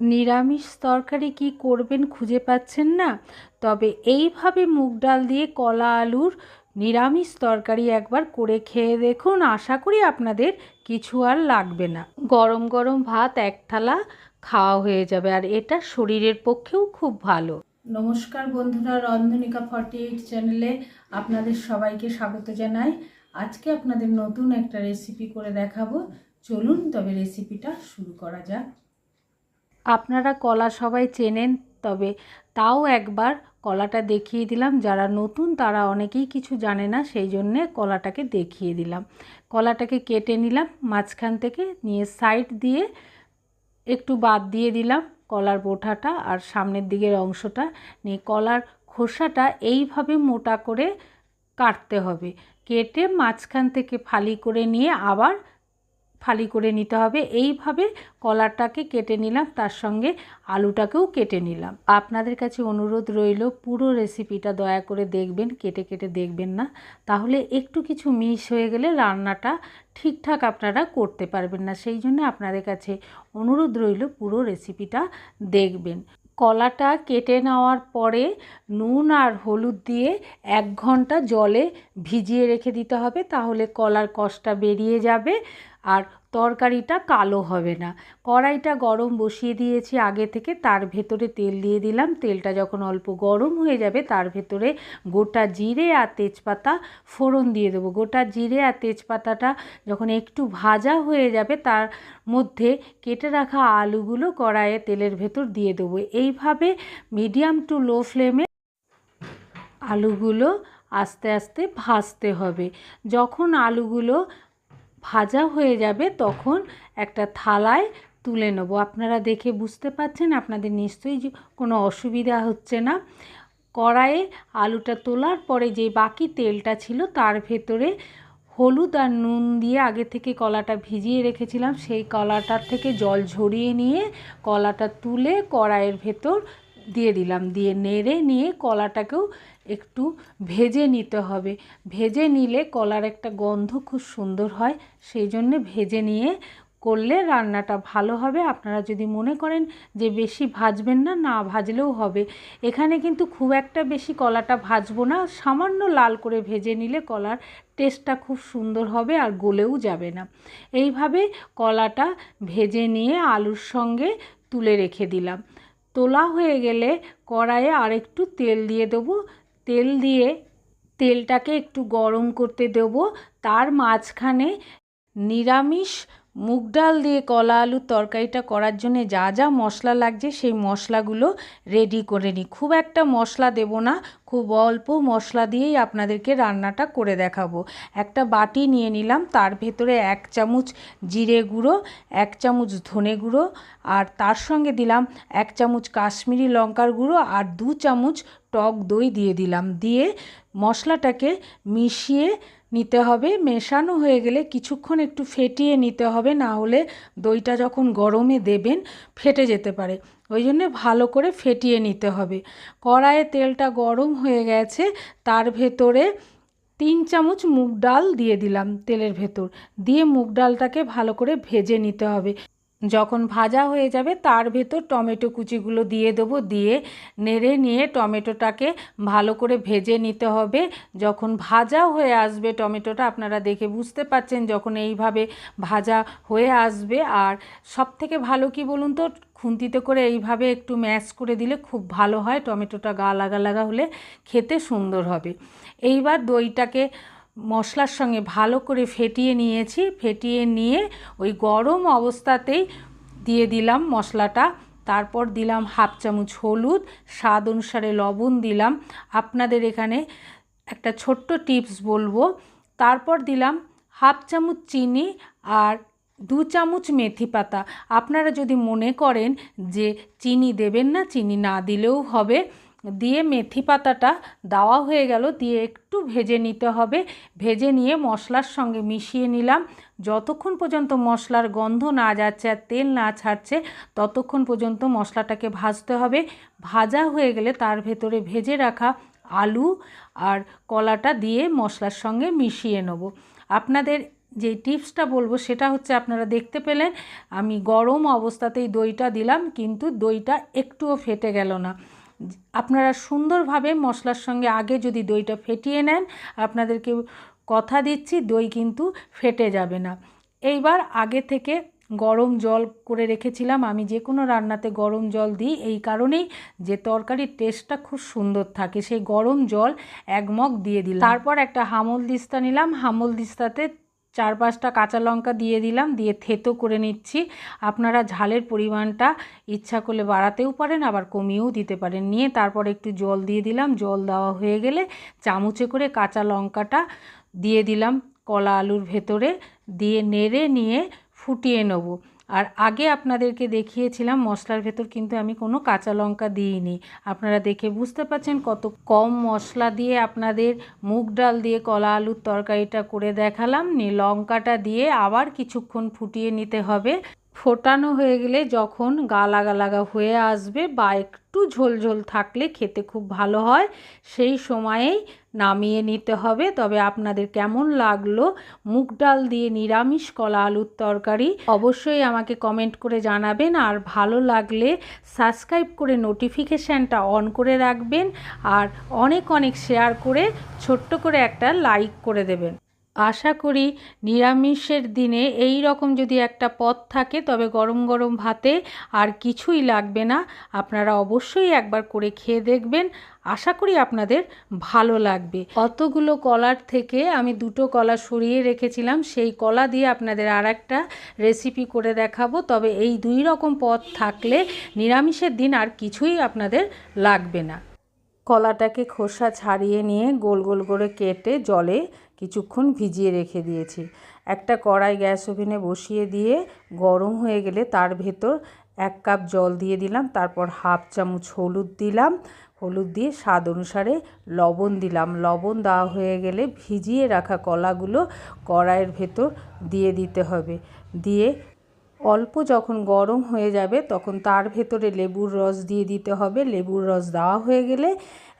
নিরামিষ তরকারি কি করবেন খুঁজে পাচ্ছেন না? তবে এইভাবে মুগ ডাল দিয়ে কলা আলুর নিরামিষ তরকারি একবার করে খেয়ে দেখুন। আশা করি আপনাদের কিছু আর লাগবে না। গরম গরম ভাত এক থালা খাওয়া হয়ে যাবে আর এটা শরীরের পক্ষেও খুব ভালো। নমস্কার বন্ধুরা, রন্ধনিকা ফর্টি এইট চ্যানেলে আপনাদের সবাইকে স্বাগত জানাই। আজকে আপনাদের নতুন একটা রেসিপি করে দেখাবো। চলুন তবে রেসিপিটা শুরু করা যাক। আপনারা কলা সবাই চেনেন, তবে তাও একবার কলাটা দেখিয়ে দিলাম। যারা নতুন তারা অনেকেই কিছু জানে না, সেই জন্যে কলাটাকে দেখিয়ে দিলাম। কলাটাকে কেটে নিলাম, মাঝখান থেকে নিয়ে সাইড দিয়ে একটু বাদ দিয়ে দিলাম কলার বোঠাটা আর সামনের দিকের অংশটা নিয়ে। কলার খোসাটা এইভাবে মোটা করে কাটতে হবে। কেটে মাঝখান থেকে ফালি করে নিয়ে আবার ফালি করে নিতে হবে। এইভাবে কলারটাকে কেটে নিলাম, তার সঙ্গে আলুটাকেও কেটে নিলাম। আপনাদের কাছে অনুরোধ রইল, পুরো রেসিপিটা দয়া করে দেখবেন, কেটে কেটে দেখবেন না। তাহলে একটু কিছু মিস হয়ে গেলে রান্নাটা ঠিকঠাক আপনারা করতে পারবেন না। সেই জন্য আপনাদের কাছে অনুরোধ রইল, পুরো রেসিপিটা দেখবেন। কলাটা কেটে নেওয়ার পরে নুন আর হলুদ দিয়ে এক ঘণ্টা জলে ভিজিয়ে রেখে দিতে হবে, তাহলে কলার কষটা বেরিয়ে যাবে। আর তরকারিটা কালো হবে না। কড়াইটা গরম বসিয়ে দিয়েছি আগে থেকে, তার ভেতরে তেল দিয়ে দিলাম। তেলটা যখন অল্প গরম হয়ে যাবে, তার ভেতরে গোটা জিরে আর তেজপাতা ফোড়ন দিয়ে দেবো। গোটা জিরে আর তেজপাতাটা যখন একটু ভাজা হয়ে যাবে, তার মধ্যে কেটে রাখা আলুগুলো কড়াইয়ে তেলের ভেতর দিয়ে দেবো। এইভাবে মিডিয়াম টু লো ফ্লেমে আলুগুলো আস্তে আস্তে ভাজতে হবে। যখন আলুগুলো ভাজা হয়ে যাবে, তখন একটা থালায় তুলে নেব। আপনারা দেখে বুঝতে পাচ্ছেন আপনাদের নিশ্চয়ই কোনো অসুবিধা হচ্ছে না। কড়াইয়ে আলুটা তোলার পরে যে বাকি তেলটা ছিল, তার ভেতরে হলুদ আর নুন দিয়ে আগে থেকে কলাটা ভিজিয়ে রেখেছিলাম। সেই কলাটার থেকে জল ঝরিয়ে নিয়ে কলাটা তুলে কড়াইয়ের ভেতর দিয়ে দিলাম। দিয়ে নেড়ে নিয়ে কলাটাকেও একটু ভেজে নিতে হবে। ভেজে নিলে কলার একটা গন্ধ খুব সুন্দর হয়, সেই জন্যে ভেজে নিয়ে করলে রান্নাটা ভালো হবে। আপনারা যদি মনে করেন যে বেশি ভাজবেন না না ভাজলেও হবে। এখানে কিন্তু খুব একটা বেশি কলাটা ভাজবো না, সামান্য লাল করে ভেজে নিলে কলার টেস্টটা খুব সুন্দর হবে আর গলেও যাবে না। এইভাবে কলাটা ভেজে নিয়ে আলুর সঙ্গে তুলে রেখে দিলাম। তোলা হয়ে গেলে কড়াইয়ে আরেকটু তেল দিয়ে দেবো। তেল দিয়ে তেলটাকে একটু গরম করতে দেব। তার মাঝখানে নিরামিষ মুগ ডাল দিয়ে কলা আলুর তরকারিটা করার জন্য যা যা মশলা লাগছে সেই মশলাগুলো রেডি করে নিই। খুব একটা মশলা দেব না, খুব অল্প মশলা দিয়েই আপনাদেরকে রান্নাটা করে দেখাবো। একটা বাটি নিয়ে নিলাম, তার ভেতরে এক চামচ জিরে গুঁড়ো, এক চামচ ধনে গুঁড়ো, আর তার সঙ্গে দিলাম এক চামচ কাশ্মীরি লঙ্কার গুঁড়ো আর দু চামচ টক দই দিয়ে দিলাম। দিয়ে মশলাটাকে মিশিয়ে নিতে হবে। মেশানো হয়ে গেলে কিছুক্ষণ একটু ফেটিয়ে নিতে হবে, না হলে দইটা যখন গরমে দেবেন ফেটে যেতে পারে। ওই জন্যে ভালো করে ফেটিয়ে নিতে হবে। কড়াইয়ে তেলটা গরম হয়ে গেছে, তার ভেতরে তিন চামচ মুগ ডাল দিয়ে দিলাম তেলের ভেতর। দিয়ে মুগ ডালটাকে ভালো করে ভেজে নিতে হবে। যখন ভাজা হয়ে যাবে, তার ভেতর টমেটো কুচিগুলো দিয়ে দেবো, দিয়ে নেড়ে নিয়ে টমেটোটাকে ভালো করে ভেজে নিতে হবে। যখন ভাজা হয়ে আসবে টমেটোটা, আপনারা দেখে বুঝতে পাচ্ছেন যখন এইভাবে ভাজা হয়ে আসবে। আর সব থেকে ভালো কি বলুন তো, খুন্তিতে করে এইভাবে একটু ম্যাশ করে দিলে খুব ভালো হয়, টমেটোটা গা লাগা লাগা হলে খেতে সুন্দর হবে। এইবার দইটাকে মশলার সঙ্গে ভালো করে ফেটিয়ে নিয়েছি। ফেটিয়ে নিয়ে ওই গরম অবস্থাতেই দিয়ে দিলাম মশলাটা। তারপর দিলাম হাফ চামচ হলুদ, স্বাদ অনুসারে লবণ দিলাম। আপনাদের এখানে একটা ছোট্ট টিপস বলব। তারপর দিলাম হাফ চামচ চিনি আর দু চামচ মেথি পাতা। আপনারা যদি মনে করেন যে চিনি দেবেন না, চিনি না দিলেও হবে। দিয়ে মেথি পাতাটা দেওয়া হয়ে গেল, দিয়ে একটু ভেজে নিতে হবে। ভেজে নিয়ে মশলার সঙ্গে মিশিয়ে নিলাম। যতক্ষণ পর্যন্ত মশলার গন্ধ না যাচ্ছে আর তেল না ছাড়ছে, ততক্ষণ পর্যন্ত মশলাটাকে ভাজতে হবে। ভাজা হয়ে গেলে তার ভেতরে ভেজে রাখা আলু আর কলাটা দিয়ে মশলার সঙ্গে মিশিয়ে নেব। আপনাদের যে টিপসটা বলব সেটা হচ্ছে আপনারা দেখতে পেলেন, আমি গরম অবস্থাতেই দইটা দিলাম, কিন্তু দইটা একটুও ফেটে গেল না। আপনারা সুন্দরভাবে মশলার সঙ্গে আগে যদি দইটা ফেটিয়ে নেন, আপনাদেরকে কথা দিচ্ছি, দই কিন্তু ফেটে যাবে না। এইবার আগে থেকে গরম জল করে রেখেছিলাম। আমি যে কোনো রান্নাতে গরম জল দিই, এই কারণেই যে তরকারির টেস্টটা খুব সুন্দর থাকে। সেই গরম জল এক মগ দিয়ে দিলাম। তারপর একটা হামল দিস্তা নিলাম। হামল দিস্তাতে চার পাঁচটা কাঁচা লঙ্কা দিয়ে দিলাম, দিয়ে থেতো করে নিচ্ছি। আপনারা ঝালের পরিমাণটা ইচ্ছা করলে বাড়াতেও পারেন, আবার কমিয়েও দিতে পারেন। নিয়ে তারপর একটু জল দিয়ে দিলাম। জল দেওয়া হয়ে গেলে চামচে করে কাঁচা লঙ্কাটা দিয়ে দিলাম কলা আলুর ভেতরে। দিয়ে নেড়ে নিয়ে ফুটিয়ে নেব। আর আগে আপনাদেরকে দেখিয়েছিলাম মশলার ভেতর কিন্তু আমি কোনো কাঁচা লঙ্কা দিইনি। আপনারা দেখে বুঝতে পারছেন কত কম মশলা দিয়ে আপনাদের মুগ ডাল দিয়ে কলা আলুর তরকারিটা করে দেখালাম। নি লঙ্কাটা দিয়ে আবার কিছুক্ষণ ফুটিয়ে নিতে হবে। ফোটানো হয়ে গেলে যখন গালাগা লাগা হয়ে আসবে বা একটু ঝোল ঝোল থাকলে খেতে খুব ভালো হয়, সেই সময়েই নামিয়ে নিতে হবে। তবে আপনাদের কেমন লাগল? মুগ ডাল দিয়ে নিরামিষ কলা আলুর তরকারি অবশ্যই আমাকে কমেন্ট করে জানাবেন। আর ভালো লাগলে সাবস্ক্রাইব করে নোটিফিকেশানটা অন করে রাখবেন। আর অনেক অনেক শেয়ার করে ছোট্ট করে একটা লাইক করে দেবেন। আশা করি নিরামিষের দিনে এই রকম যদি একটা পদ থাকে, তবে গরম গরম ভাতে আর কিছুই লাগবে না। আপনারা অবশ্যই একবার করে খেয়ে দেখবেন। আশা করি আপনাদের ভালো লাগবে। অতগুলো কলার থেকে আমি দুটো কলা সরিয়ে রেখেছিলাম। সেই কলা দিয়ে আপনাদের আর একটা রেসিপি করে দেখাবো। তবে এই দুই রকম পদ থাকলে নিরামিষের দিন আর কিছুই আপনাদের লাগবে না। কলাটাকে খোসা ছাড়িয়ে নিয়ে গোল গোল করে কেটে জলে কিছুক্ষণ ভিজিয়ে রেখে দিয়েছি। একটা কড়াই গ্যাস ওভেনে বসিয়ে দিয়ে গরম হয়ে গেলে তার ভেতর এক কাপ জল দিয়ে দিলাম, তারপর হাফ চামচ হলুদ দিলাম। হলুদ দিয়ে স্বাদ অনুসারে লবণ দিলাম। লবণ দেওয়া হয়ে গেলে ভিজিয়ে রাখা কলাগুলো কড়াইয়ের ভেতর দিয়ে দিতে হবে। দিয়ে অল্প যখন গরম হয়ে যাবে, তখন তার ভেতরে লেবুর রস দিয়ে দিতে হবে। লেবুর রস দেওয়া হয়ে গেলে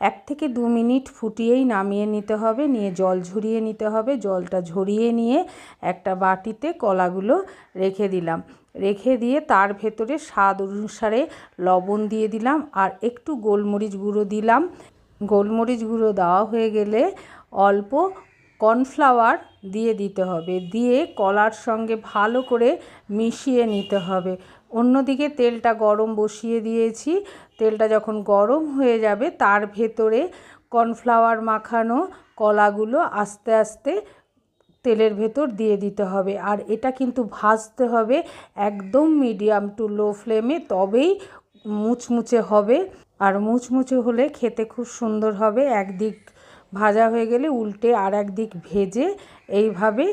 এক থেকে দু মিনিট ফুটিয়েই নামিয়ে নিতে হবে। নিয়ে জল ঝরিয়ে নিতে হবে। জলটা ঝরিয়ে নিয়ে একটা বাটিতে কলাগুলো রেখে দিলাম। রেখে দিয়ে তার ভেতরে স্বাদ অনুসারে লবণ দিয়ে দিলাম আর একটু গোলমরিচ গুঁড়ো দিলাম। গোলমরিচ গুঁড়ো দেওয়া হয়ে গেলে অল্প কর্নফ্লাওয়ার দিয়ে দিতে হবে। দিয়ে কলার সঙ্গে ভালো করে মিশিয়ে নিতে হবে। অন্যদিকে তেলটা গরম বসিয়ে দিয়েছি। তেলটা যখন গরম হয়ে যাবে, তার ভেতরে কর্নফ্লাওয়ার মাখানো কলাগুলো আস্তে আস্তে তেলের ভেতর দিয়ে দিতে হবে। আর এটা কিন্তু ভাজতে হবে একদম মিডিয়াম টু লো ফ্লেমে, তবেই মুচমুচে হবে। আর মুচমুচে হলে খেতে খুব সুন্দর হবে। একদিক ভাজা হয়ে গেলে উল্টে আর একদিক ভেজে এইভাবে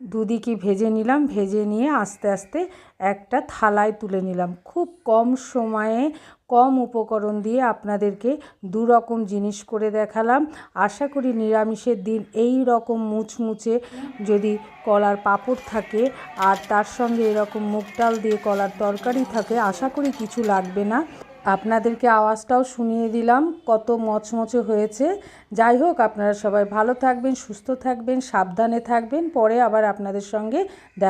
দুদিকই ভেজে নিলাম। ভেজে নিয়ে আস্তে আস্তে একটা থালায় তুলে নিলাম। খুব কম সময়ে কম উপকরণ দিয়ে আপনাদেরকে দু রকম জিনিস করে দেখালাম। আশা করি নিরামিষের দিন এই রকম মুচমুচে যদি কলার পাঁপড় থাকে আর তার সঙ্গে এরকম মুগ ডাল দিয়ে কলার তরকারি থাকে, আশা করি কিছু লাগবে না। আপনাদেরকে আওয়াজটাও শুনিয়ে দিলাম, কত মচমচে হয়েছে। যাই হোক, আপনারা সবাই ভালো থাকবেন, সুস্থ থাকবেন, সাবধানে থাকবেন। পরে আবার আপনাদের সঙ্গে দেখা